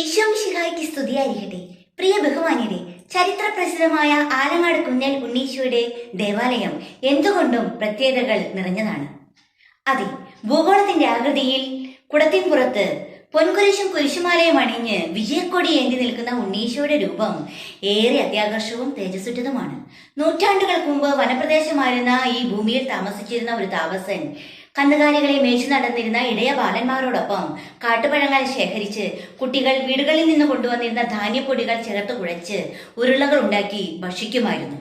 ഈശോ സ്തുതിയായിരിക്കട്ടെ. പ്രിയ ബഹുമാനിയുടെ ചരിത്ര പ്രസിദ്ധമായ ആലങ്ങാട് കുഞ്ഞൽ ഉണ്ണീശോയുടെ ദേവാലയം എന്തുകൊണ്ടും പ്രത്യേകതകൾ നിറഞ്ഞതാണ്. അതെ ഭൂഗോളത്തിന്റെ ആകൃതിയിൽ കുടത്തിൻപുറത്ത് പൊൻകുരിശും കുരിശുമാലയും അണിഞ്ഞ് വിജയക്കൊടി ഏന്തി നിൽക്കുന്ന ഉണ്ണീശോയുടെ രൂപം ഏറെ അത്യാകർഷവും തേജസ്സുറ്റതുമാണ്. നൂറ്റാണ്ടുകൾക്ക് മുമ്പ് വനപ്രദേശമായിരുന്ന ഈ ഭൂമിയിൽ താമസിച്ചിരുന്ന ഒരു താമസൻ കന്നുകാലികളെ മേച്ചു നടന്നിരുന്ന ഇടയ ബാലന്മാരോടൊപ്പം കാട്ടുപഴങ്ങൾ ശേഖരിച്ച് കുട്ടികൾ വീടുകളിൽ നിന്ന് കൊണ്ടുവന്നിരുന്ന ധാന്യപ്പൊടികൾ ചേർത്ത് കുഴച്ച് ഉരുളകൾ ഉണ്ടാക്കി ഭക്ഷിക്കുമായിരുന്നു.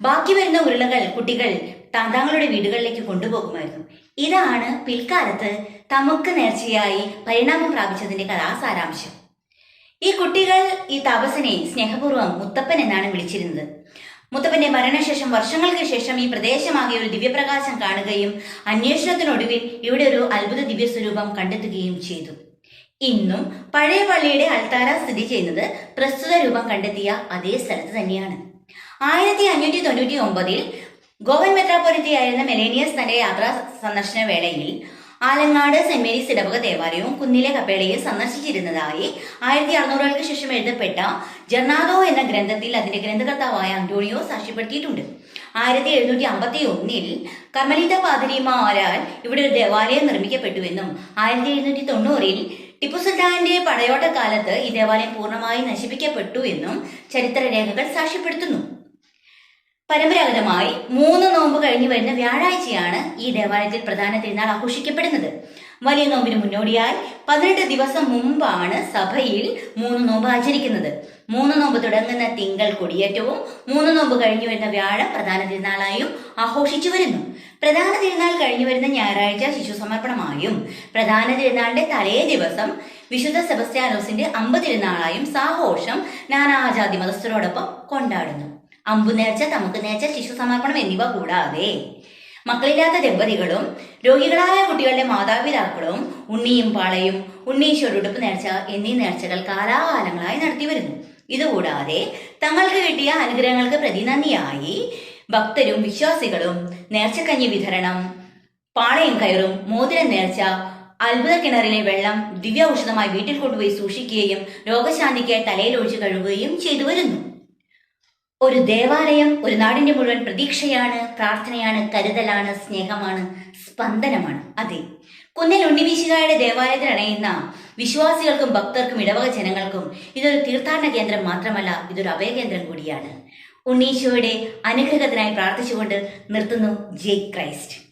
ബാക്കി വരുന്ന ഉരുളകൾ കുട്ടികൾ താന്താങ്ങളുടെ വീടുകളിലേക്ക് കൊണ്ടുപോകുമായിരുന്നു. ഇതാണ് പിൽക്കാലത്ത് തമുക്ക് നേർച്ചയായി പരിണാമം പ്രാപിച്ചതിന്റെ കഥാസാരാംശം. ഈ കുട്ടികൾ ഈ താപസനെ സ്നേഹപൂർവം മുത്തപ്പൻ എന്നാണ് വിളിച്ചിരുന്നത്. മുത്തപ്പന്റെ മരണശേഷം വർഷങ്ങൾക്ക് ശേഷം ഈ പ്രദേശമാകെ ഒരു ദിവ്യപ്രകാശം കാണുകയും അന്വേഷണത്തിനൊടുവിൽ ഇവിടെ ഒരു അത്ഭുത ദിവ്യസ്വരൂപം കണ്ടെത്തുകയും ചെയ്തു. ഇന്നും പഴയ പള്ളിയുടെ അൾത്താര സ്ഥിതി ചെയ്യുന്നത് പ്രസ്തുത രൂപം കണ്ടെത്തിയ അതേ സ്ഥലത്ത് തന്നെയാണ്. ആയിരത്തി അഞ്ഞൂറ്റി തൊണ്ണൂറ്റി ഒമ്പതിൽ ഗോവൻ മെത്രാപൊലിത്തിയായിരുന്ന മെലേനിയസ് തന്റെ യാത്രാ സന്ദർശന വേളയിൽ ആലങ്ങാട് സെന്റ് മേരീസ് ഇടവക ദേവാലയവും കുന്നിലെ കപ്പേളയും സന്ദർശിച്ചിരുന്നതായി ആയിരത്തി അറുന്നൂറുകൾക്ക് ശേഷം എഴുതപ്പെട്ട ജർണാദോ എന്ന ഗ്രന്ഥത്തിൽ അതിന്റെ ഗ്രന്ഥകർത്താവായ അന്റോണിയോ സാക്ഷ്യപ്പെടുത്തിയിട്ടുണ്ട്. ആയിരത്തി എഴുന്നൂറ്റി അമ്പത്തി ഒന്നിൽ കർമ്മലീത പാതിരിമാരാൽ ഇവിടെ ഒരു ദേവാലയം നിർമ്മിക്കപ്പെട്ടുവെന്നും ആയിരത്തി എഴുന്നൂറ്റി തൊണ്ണൂറിൽ ടിപ്പു സുൽത്താന്റെ പടയോട്ടക്കാലത്ത് ഈ ദേവാലയം പൂർണമായി നശിപ്പിക്കപ്പെട്ടു എന്നും ചരിത്രരേഖകൾ സാക്ഷ്യപ്പെടുത്തുന്നു. പരമ്പരാഗതമായി മൂന്ന് നോമ്പ് കഴിഞ്ഞു വരുന്ന വ്യാഴാഴ്ചയാണ് ഈ ദേവാലയത്തിൽ പ്രധാന തിരുനാൾ ആഘോഷിക്കപ്പെടുന്നത്. വലിയ നോമ്പിന് മുന്നോടിയായി പതിനെട്ട് ദിവസം മുമ്പാണ് സഭയിൽ മൂന്ന് നോമ്പ് ആചരിക്കുന്നത്. മൂന്ന് നോമ്പ് തുടങ്ങുന്ന തിങ്കൾ കൊടിയേറ്റവും മൂന്ന് നോമ്പ് കഴിഞ്ഞു വരുന്ന വ്യാഴം പ്രധാന തിരുനാളായും ആഘോഷിച്ചു വരുന്നു. പ്രധാന തിരുനാൾ കഴിഞ്ഞു വരുന്ന ഞായറാഴ്ച ശിശു സമർപ്പണമായും പ്രധാന തിരുനാളിന്റെ തലേ ദിവസം വിശുദ്ധ സെബസ്ത്യാനോസിന്റെ അമ്പതിരുനാളായും സാഘോഷം നാനാജാതി മതസ്ഥരോടൊപ്പം കൊണ്ടാടുന്നു. അമ്പു നേർച്ച തമുക്ക് നേർച്ച ശിശു സമർപ്പണം എന്നിവ കൂടാതെ മക്കളില്ലാത്ത ദമ്പതികളും രോഗികളായ കുട്ടികളുടെ മാതാപിതാക്കളും ഉണ്ണിയും പാളയും ഉണ്ണീശ്വരുടുപ്പ് നേർച്ച എന്നീ നേർച്ചകൾ കാലാകാലങ്ങളായി നടത്തി വരുന്നു. ഇതുകൂടാതെ തങ്ങൾക്ക് കിട്ടിയ അനുഗ്രഹങ്ങൾക്ക് പ്രതിനന്ദിയായി ഭക്തരും വിശ്വാസികളും നേർച്ചക്കഞ്ഞി വിതരണം പാളയും കയറും മോതിര നേർച്ച അത്ഭുത കിണറിലെ വെള്ളം ദിവ്യ ഔഷധമായി വീട്ടിൽ കൊണ്ടുപോയി സൂക്ഷിക്കുകയും രോഗശാന്തിക്കായി തലയിൽ ഒഴിച്ചു കഴുകുകയും ചെയ്തു വരുന്നു. ഒരു ദേവാലയം ഒരു നാടിന്റെ മുഴുവൻ പ്രതീക്ഷയാണ് പ്രാർത്ഥനയാണ് കരുതലാണ് സ്നേഹമാണ് സ്പന്ദനമാണ്. അതെ. കുന്നിൽ ഉണ്ണിവീശുകാരുടെ ദേവാലയത്തിൽ അണയുന്ന വിശ്വാസികൾക്കും ഭക്തർക്കും ഇടവക ജനങ്ങൾക്കും ഇതൊരു തീർത്ഥാടന കേന്ദ്രം മാത്രമല്ല ഇതൊരു അഭയകേന്ദ്രം കൂടിയാണ്. ഉണ്ണീശോയുടെ അനുഗ്രഹത്തിനായി പ്രാർത്ഥിച്ചുകൊണ്ട് നിർത്തുന്നു. ജയ് ക്രൈസ്റ്റ്.